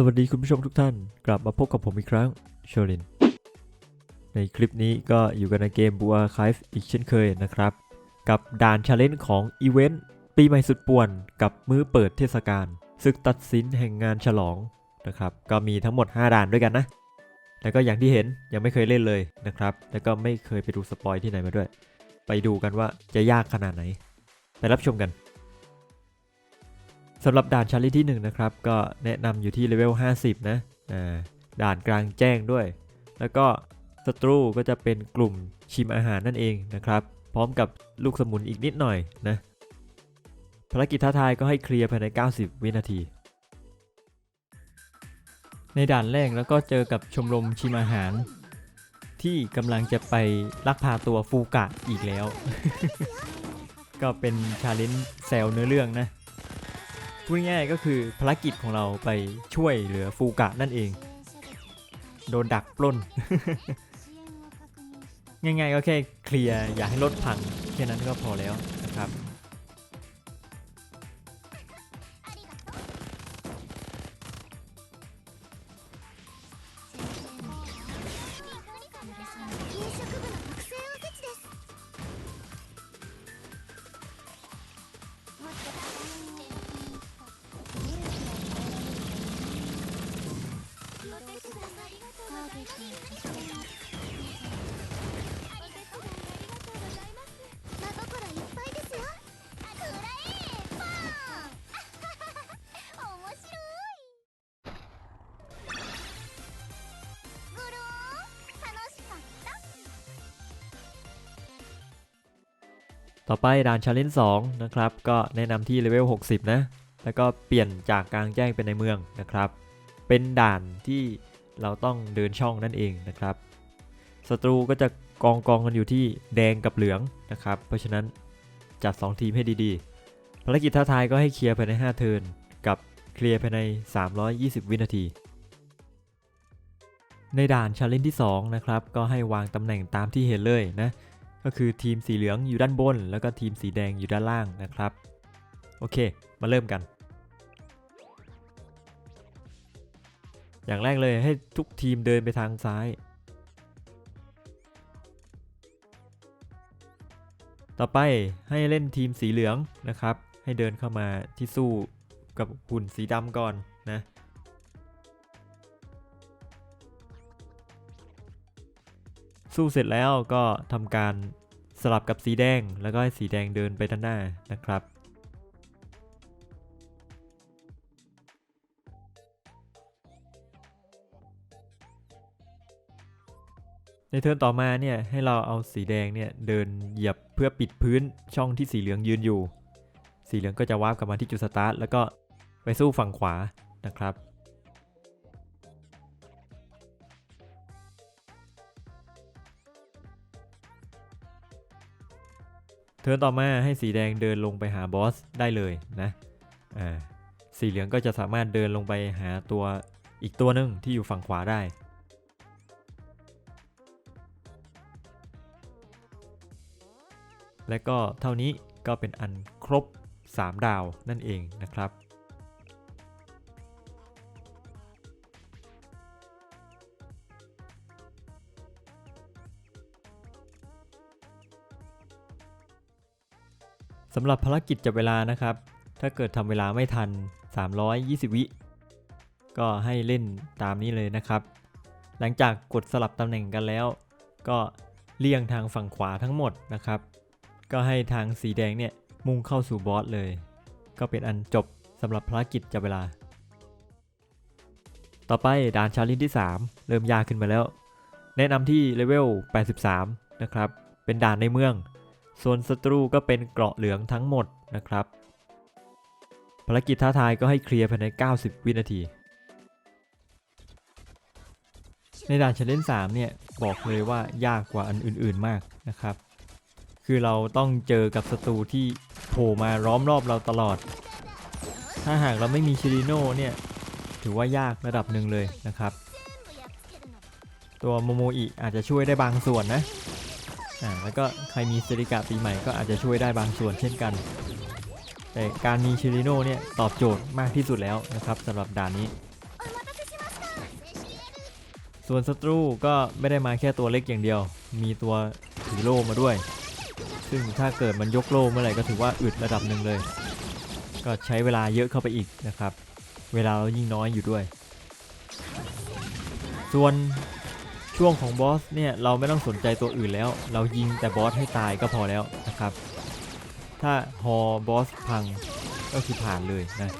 สวัสดีคุณผู้ชมทุกท่าน กลับมาพบกับผมอีกครั้งโชลิน ในคลิปนี้ก็อยู่กันในเกมบัวค i ฟอีกเช่นเคยนะครับ กับด่านชาเลนจ์ของอีเวนต์ปีใหม่สุดป่วนกับมื้อเปิดเทศกาลศึกตัดสินแห่งงานฉลองนะครับ ก็มีทั้งหมด 5 ด่านด้วยกันนะ แล้วก็อย่างที่เห็นยังไม่เคยเล่นเลยนะครับ แล้วก็ไม่เคยไปดูสปอยที่ไหนมาด้วย ไปดูกันว่าจะยากขนาดไหน ไปรับชมกัน สำหรับด่านชาลีที่1นะครับก็แนะนำอยู่ที่เลเวล 50 นะอ่าด่านกลางแจ้งด้วย แล้วก็ศัตรูก็จะเป็นกลุ่มชิมอาหารนั่นเองนะครับ พร้อมกับลูกสมุนอีกนิดหน่อยนะภารกิจท้าทายก็ให้เคลียร์ภายใน 90 วินาที ในด่านแรกแล้วก็เจอกับชมรมชิมอาหาร ที่กำลังจะไปลักพาตัวฟูกะอีกแล้ว ก็เป็นชาเลนจ์แซวเนื้อเรื่องนะ พูดง่ายๆก็คือภารกิจของเราไปช่วยเหลือฟูกะนั่นเอง โดนดักปล้น ง่ายๆก็แค่เคลียร์อย่าให้รถพังแค่นั้นก็พอแล้วนะครับ ต่อไปด่านชาเลนจ์2นะครับ ก็แนะนำที่เลเวล 60 นะ แล้วก็เปลี่ยนจากกลางแจ้งเป็นในเมืองนะครับ เป็นด่านที่เราต้องเดินช่องนั่นเองนะครับ ศัตรูก็จะกองกองกันอยู่ที่แดงกับเหลืองนะครับ เพราะฉะนั้นจัด 2 ทีมให้ดีๆ ภารกิจท้าทายก็ให้เคลียร์ภายใน 5 เทิร์นกับเคลียร์ภายใน 320 วินาที ในด่านชาเลนจ์ที่ 2 นะครับ ก็ให้วางตำแหน่งตามที่เห็นเลยนะ ก็คือทีมสีเหลืองอยู่ด้านบน แล้วก็ทีมสีแดงอยู่ด้านล่างนะครับ โอเค มาเริ่มกัน อย่างแรกเลยให้ทุกทีมเดินไปทางซ้าย ต่อไปให้เล่นทีมสีเหลืองนะครับ ให้เดินเข้ามาที่สู้กับหุ่นสีดำก่อนนะ สู้เสร็จแล้วก็ทำการสลับกับสีแดง แล้วก็ให้สีแดงเดินไปด้านหน้านะครับ ในเทิร์นต่อมาเนี่ยให้เราเอาสีแดงเนี่ยเดินเหยียบเพื่อปิดพื้นช่องที่สีเหลืองยืนอยู่ สีเหลืองก็จะวาร์ปกลับมาที่จุดสตาร์ทแล้วก็ไปสู้ฝั่งขวานะครับ เทิร์นต่อมาให้สีแดงเดินลงไปหาบอสได้เลยนะอ่าสีเหลืองก็จะสามารถเดินลงไปหาตัวอีกตัวหนึ่งที่อยู่ฝั่งขวาได้และก็เท่านี้ก็เป็นอันครบ 3 ดาวนั่นเองนะครับ สำหรับภารกิจจับเวลานะครับ ถ้าเกิดทำเวลาไม่ทัน 320 วิ ก็ให้เล่นตามนี้เลยนะครับ หลังจากกดสลับตำแหน่งกันแล้ว ก็เลี่ยงทางฝั่งขวาทั้งหมดนะครับ ก็ให้ทางสีแดงเนี่ยมุ่งเข้าสู่บอสเลย ก็เป็นอันจบสำหรับภารกิจจับเวลา ต่อไปด่านชาลินที่ 3 เริ่มยากขึ้นมาแล้ว แนะนำที่เลเวล 83 นะครับ เป็นด่านในเมือง ส่วนศัตรูก็เป็นเกราะเหลืองทั้งหมดนะครับ ภารกิจท้าทายก็ให้เคลียร์ภายใน 90 วินาที ในด่านชลเลนจ์3เนี่ยบอกเลยว่ายากกว่าอันอื่นๆมากนะครับ คือเราต้องเจอกับศัตรูที่โผล่มาล้อมรอบเราตลอด ถ้าหากเราไม่มีชิริโน่เนี่ยถือว่ายากระดับหนึ่งเลยนะครับ ตัวโมโมอิอาจจะช่วยได้บางส่วนนะ อ่าแล้วก็ใครมีซิลิกาปีใหม่ก็อาจจะช่วยได้บางส่วนเช่นกัน แต่การมีชิริโน่เนี่ยตอบโจทย์มากที่สุดแล้วนะครับสำหรับด่านนี้ ส่วนศัตรูก็ไม่ได้มาแค่ตัวเล็กอย่างเดียว มีตัวถือโล่มาด้วย ซึ่งถ้าเกิดมันยกโล่เมื่อไหร่ก็ถือว่าอึดระดับหนึ่งเลย ก็ใช้เวลาเยอะเข้าไปอีกนะครับ เวลาเรายิ่งน้อยอยู่ด้วย ส่วน ช่วงของบอสเนี่ยเราไม่ต้องสนใจตัวอื่นแล้ว เรายิงแต่บอสให้ตายก็พอแล้วนะครับ ถ้าฮอบอสพังก็คือผ่านเลยนะ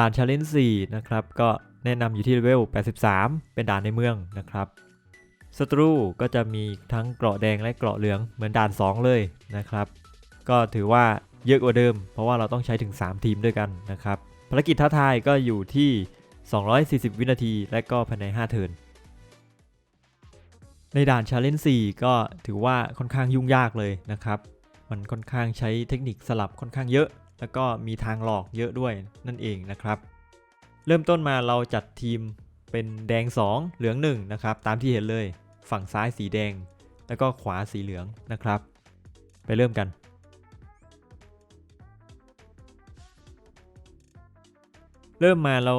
ด่านชาเลนจ์4นะครับก็แนะนำอยู่ที่เลเวล 83 เป็นด่านในเมืองนะครับศัตรูก็จะมีทั้งเกราะแดงและเกราะเหลืองเหมือนด่าน 2 เลยนะครับ ก็ถือว่าเยอะกว่าเดิม เพราะว่าเราต้องใช้ถึง 3 ทีมด้วยกันนะครับภารกิจท้าทายก็อยู่ที่ 240 วินาที และก็ภายใน 5 เทิร์นในด่านชาเลนจ์4ก็ถือว่าค่อนข้างยุ่งยากเลยนะครับ มันค่อนข้างใช้เทคนิคสลับค่อนข้างเยอะ แล้วก็มีทางหลอกเยอะด้วยนั่นเองนะครับ เริ่มต้นมาเราจัดทีมเป็นแดง 2 เหลือง1นะครับตามที่เห็นเลยฝั่งซ้ายสีแดง แล้วก็ขวาสีเหลืองนะครับ ไปเริ่มกันเริ่มมาเรา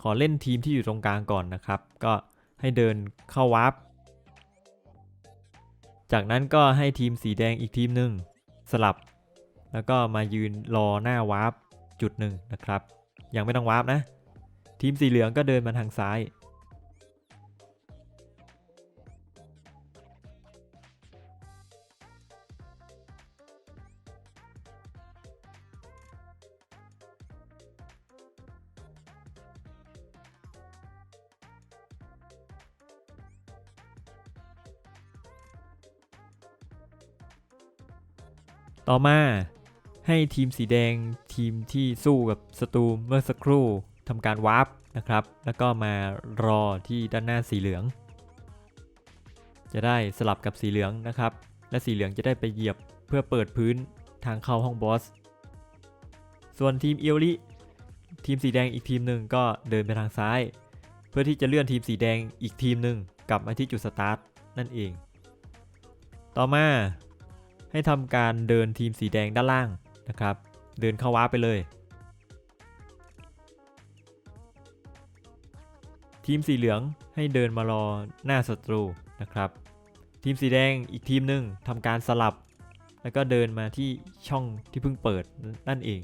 ขอเล่นทีมที่อยู่ตรงกลางก่อนนะครับ ก็ให้เดินเข้าวาร์ป จากนั้นก็ให้ทีมสีแดงอีกทีมหนึ่งสลับ แล้วก็มายืนรอหน้าวาร์ปจุดหนึ่งนะครับ ยังไม่ต้องวาร์ปนะ ทีมสีเหลืองก็เดินมาทางซ้าย ต่อมา ให้ทีมสีแดงทีมที่สู้กับศัตรูเมื่อสักครู่ทำการวาร์ปนะครับ แล้วก็มารอที่ด้านหน้าสีเหลือง จะได้สลับกับสีเหลืองนะครับ และสีเหลืองจะได้ไปเหยียบเพื่อเปิดพื้นทางเข้าห้องบอส ส่วนทีมเอลลิทีมสีแดงอีกทีมหนึ่งก็เดินไปทางซ้าย เพื่อที่จะเลื่อนทีมสีแดงอีกทีมหนึ่งกลับมาที่จุดสตาร์ทนั่นเอง ต่อมาให้ทำการเดินทีมสีแดงด้านล่าง นะครับ เดินเข้าว้าไปเลย ทีมสีเหลืองให้เดินมารอหน้าศัตรูนะครับ ทีมสีแดงอีกทีมหนึ่งทำการสลับ แล้วก็เดินมาที่ช่องที่เพิ่งเปิดนั่นเอง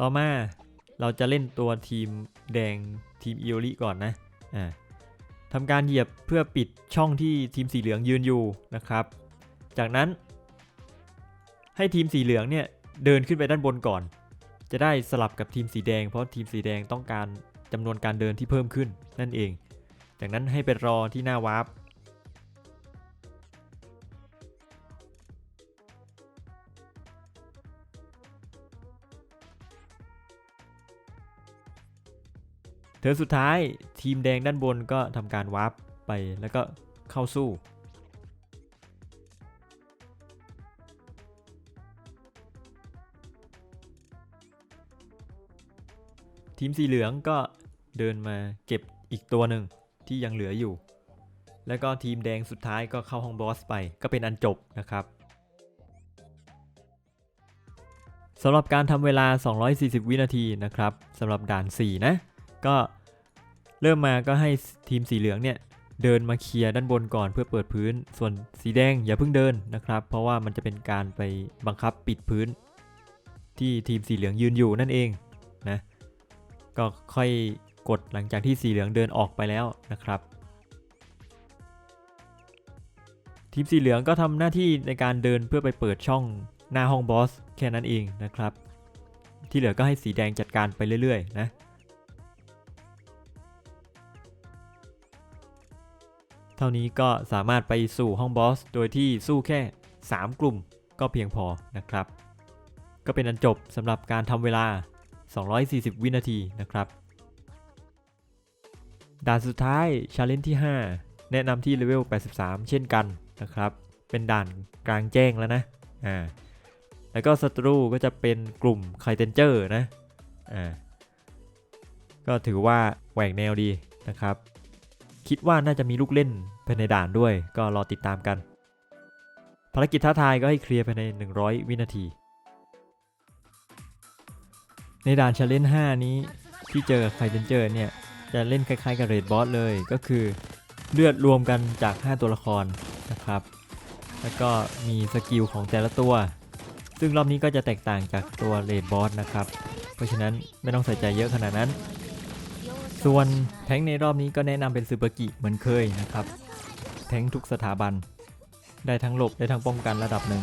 ต่อมาเราจะเล่นตัวทีมแดงทีมอิโอริก่อนนะอ่าทำการเหยียบเพื่อปิดช่องที่ทีมสีเหลืองยืนอยู่นะครับ จากนั้น ให้ทีมสีเหลืองเนี่ยเดินขึ้นไปด้านบนก่อน จะได้สลับกับทีมสีแดง เพราะทีมสีแดงต้องการจำนวนการเดินที่เพิ่มขึ้นนั่นเอง จากนั้นให้ไปรอที่หน้าวาร์ป ทิร์นสุดท้ายทีมแดงด้านบนก็ทำการวาร์ปไปแล้วก็เข้าสู้ทีมสีเหลืองก็เดินมาเก็บอีกตัวหนึ่งที่ยังเหลืออยู่ แล้วก็ทีมแดงสุดท้ายก็เข้าห้องบอสไป ก็เป็นอันจบนะครับสำหรับการทำเวลา 240 วินาทีนะครับสำหรับด่าน 4 นะ ก็ เริ่มมาก็ให้ทีมสีเหลืองเนี่ยเดินมาเคลียร์ด้านบนก่อนเพื่อเปิดพื้น ส่วนสีแดงอย่าเพิ่งเดินนะครับ เพราะว่ามันจะเป็นการไปบังคับปิดพื้น ที่ทีมสีเหลืองยืนอยู่นั่นเองนะก็ค่อยกดหลังจากที่สีเหลืองเดินออกไปแล้วนะครับ ทีมสีเหลืองก็ทำหน้าที่ในการเดินเพื่อไปเปิดช่องหน้าห้องบอสแค่นั้นเองนะครับ ที่เหลือก็ให้สีแดงจัดการไปเรื่อยๆนะ เท่านี้ก็สามารถไปสู่ห้องบอส โดยที่สู้แค่ 3 กลุ่มก็เพียงพอนะครับ ก็เป็นอันจบสำหรับการทำเวลา 240 วินาทีนะครับ ด่านสุดท้ายชาเลนจ์ที่ 5 แนะนำที่เลเวล 83 เช่นกันนะครับ เป็นด่านกลางแจ้งแล้วนะอ่าแล้วก็ศัตรูก็จะเป็นกลุ่มไคเทนเจอร์นะอ่าก็ถือว่าแหวกแนวดีนะครับ คิดว่าน่าจะมีลูกเล่นภายในด่านด้วย ก็รอติดตามกัน ภารกิจท้าทายก็ให้เคลียร์ภายใน 100 วินาที ในด่านชาเลนจ์5นี้ที่เจอกับไคเทนเจอร์เนี่ยจะเล่นคล้ายๆกับเรดบอสเลยก็คือเลือดรวมกันจาก 5 ตัวละครนะครับ แล้วก็มีสกิลของแต่ละตัว ซึ่งรอบนี้ก็จะแตกต่างจากตัวเรดบอสนะครับ เพราะฉะนั้นไม่ต้องใส่ใจเยอะขนาดนั้น ส่วนแทงในรอบนี้ก็แนะนำเป็นซูเปอร์กิเหมือนเคยนะครับ แทงทุกสถาบัน ได้ทั้งหลบได้ทั้งป้องกันระดับหนึ่ง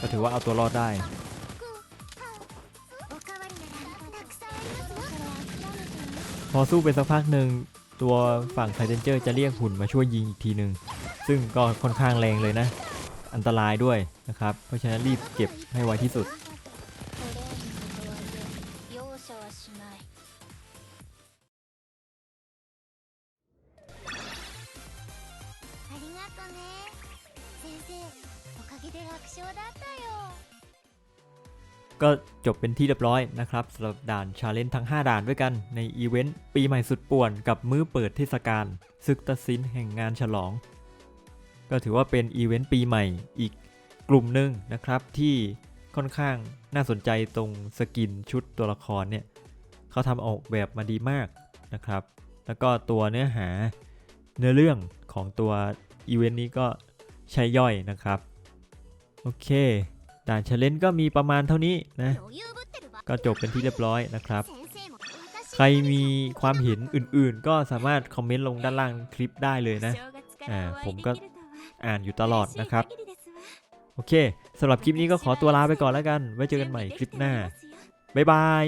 ก็ถือว่าเอาตัวรอดได้ พอสู้ไปสักพักหนึ่งตัวฝั่งไทเทนเจอร์จะเรียกหุ่นมาช่วยยิงอีกทีหนึ่งซึ่งก็ค่อนข้างแรงเลยนะ อันตรายด้วยนะครับ เพราะฉะนั้นรีบเก็บให้ไวที่สุด トレーニングとはいえ容赦はしないありがとね先生おかげで楽勝だったよ ก็จบเป็นที่เรียบร้อยนะครับสำหรับด่านชาเลนจ์ทั้ง 5 ด่านด้วยกันในอีเวนต์ปีใหม่สุดป่วนกับมื้อเปิดเทศกาลศึกตัดสินแห่งงานฉลอง ก็ถือว่าเป็นอีเวนต์ปีใหม่อีกกลุ่มหนึ่งนะครับที่ค่อนข้างน่าสนใจตรงสกินชุดตัวละครเนี่ยเขาทำออกแบบมาดีมากนะครับ แล้วก็ตัวเนื้อหาเนื้อเรื่องของตัว อีเวนต์นี้ก็ใช้ย่อยนะครับ โอเค ด่านเชลเลนก็มีประมาณเท่านี้นะ ก็จบเป็นที่เรียบร้อยนะครับ ใครมีความเห็นอื่นๆ ก็สามารถคอมเมนต์ลงด้านล่างคลิปได้เลยนะ อ่า ผมก็อ่านอยู่ตลอดนะครับ โอเคสำหรับคลิปนี้ก็ขอตัวลาไปก่อนแล้วกัน ไว้เจอกันใหม่คลิปหน้า บ๊ายบาย